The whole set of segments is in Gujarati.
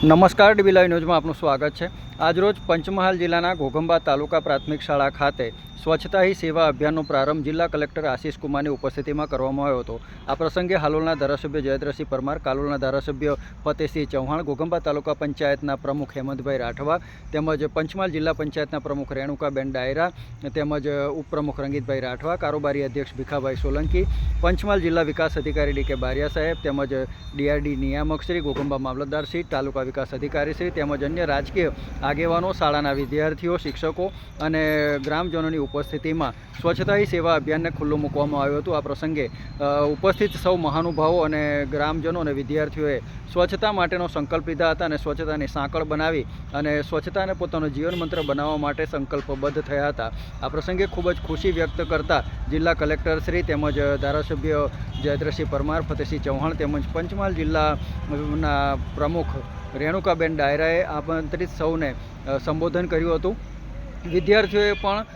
નમસ્કાર ડીબી લાઈવ ન્યૂઝમાં આપનું સ્વાગત છે. આજરોજ પંચમહાલ જિલ્લાના ઘોઘંબા તાલુકા પ્રાથમિક શાળા ખાતે સ્વચ્છતા હી સેવા અભિયાનનો પ્રારંભ જિલ્લા કલેક્ટર આશિષ કુમારની ઉપસ્થિતિમાં કરવામાં આવ્યો હતો. આ પ્રસંગે હાલોલના ધારાસભ્ય જયદ્રસિંહ પરમાર, કાલોલના ધારાસભ્ય ફતેહસિંહ ચૌહાણ, ઘોઘંબા તાલુકા પંચાયતના પ્રમુખ હેમંતભાઈ રાઠવા તેમજ પંચમહાલ જિલ્લા પંચાયતના પ્રમુખ રેણુકાબેન ડાયરા તેમજ ઉપપ્રમુખ રંગીતભાઈ રાઠવા, કારોબારી અધ્યક્ષ ભીખાભાઈ સોલંકી, પંચમહાલ જિલ્લા વિકાસ અધિકારી ડી કે બારિયા સાહેબ તેમજ ડીઆરડી નિયામક શ્રી ઘોઘંબા મામલતદાર શ્રી, તાલુકા વિકાસ અધિકારી શ્રી તેમજ અન્ય રાજકીય આગેવાનો, શાળાના વિદ્યાર્થીઓ, શિક્ષકો અને ગ્રામજનોની ઉપસ્થિતિમાં સ્વચ્છતા હી સેવા અભિયાનને ખુલ્લું મૂકવામાં આવ્યું હતું. આ પ્રસંગે ઉપસ્થિત સૌ મહાનુભાવો અને ગ્રામજનો અને વિદ્યાર્થીઓએ સ્વચ્છતા માટેનો સંકલ્પ લીધા હતા અને સ્વચ્છતાની સાંકળ બનાવી અને સ્વચ્છતાને પોતાનો જીવન મંત્ર બનાવવા માટે સંકલ્પબદ્ધ થયા હતા. આ પ્રસંગે ખૂબ જ ખુશી વ્યક્ત કરતા જિલ્લા કલેક્ટર શ્રી તેમજ ધારાસભ્ય જયદ્રસિંહ પરમાર, ફતેહસિંહ ચૌહાણ તેમજ પંચમહાલ જિલ્લાના પ્રમુખ રેણુકાબેન ડાયરાએ આમંત્રિત સૌને સંબોધન કર્યું હતું. વિદ્યાર્થીઓએ પણ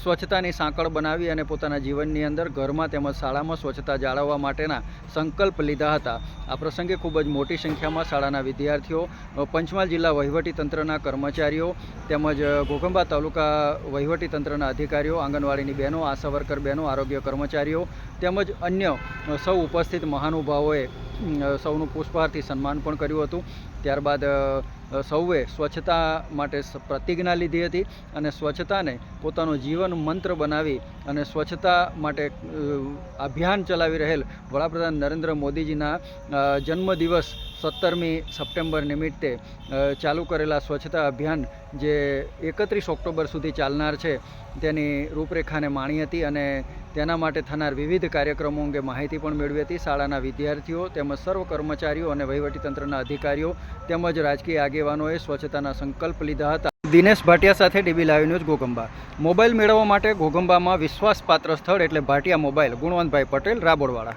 સ્વચ્છતાની સાંકળ બનાવી અને પોતાના જીવનની અંદર ઘરમાં તેમજ શાળામાં સ્વચ્છતા જાળવવા માટેના સંકલ્પ લીધા હતા. આ પ્રસંગે ખૂબ જ મોટી સંખ્યામાં શાળાના વિદ્યાર્થીઓ પંચમહાલ જિલ્લા વહીવટીતંત્રના કર્મચારીઓ તેમજ ઘોઘંબા તાલુકા વહીવટીતંત્રના અધિકારીઓ, આંગણવાડીની બહેનો આશા વર્કર બહેનો, આરોગ્ય કર્મચારીઓ તેમજ અન્ય સૌ ઉપસ્થિત મહાનુભાવોએ સૌનું પુષ્પહારથી સન્માન પણ કર્યું હતું. ત્યારબાદ સૌએ સ્વચ્છતા માટે પ્રતિજ્ઞા લીધી હતી અને સ્વચ્છતાને પોતાનો જીવન મંત્ર બનાવી અને સ્વચ્છતા માટે અભિયાન ચલાવી રહેલ વડાપ્રધાન નરેન્દ્ર મોદીજીના જન્મદિવસ સત્તરમી સપ્ટેમ્બર નિમિત્તે ચાલુ કરેલા સ્વચ્છતા અભિયાન જે એકત્રીસ ઓક્ટોબર સુધી ચાલનાર છે, તેની રૂપરેખાને માણી હતી અને તેના માટે થનાર વિવિધ કાર્યક્રમો અંગે માહિતી પણ મેળવી હતી. શાળાના વિદ્યાર્થીઓ તેમજ સર્વ કર્મચારીઓ અને વહીવટીતંત્રના અધિકારીઓ તેમજ રાજકીય આગેવાનોએ સ્વચ્છતાના સંકલ્પ લીધા હતા. દિનેશ ભાટિયા સાથે DB live news Gogamba. Mobile મેળવવા માટે ગોગંબામાં વિશ્વાસપાત્ર સ્થળ એટલે ભાટિયા મોબાઈલ, ગુણવંતભાઈ પટેલ રાબોડવાળા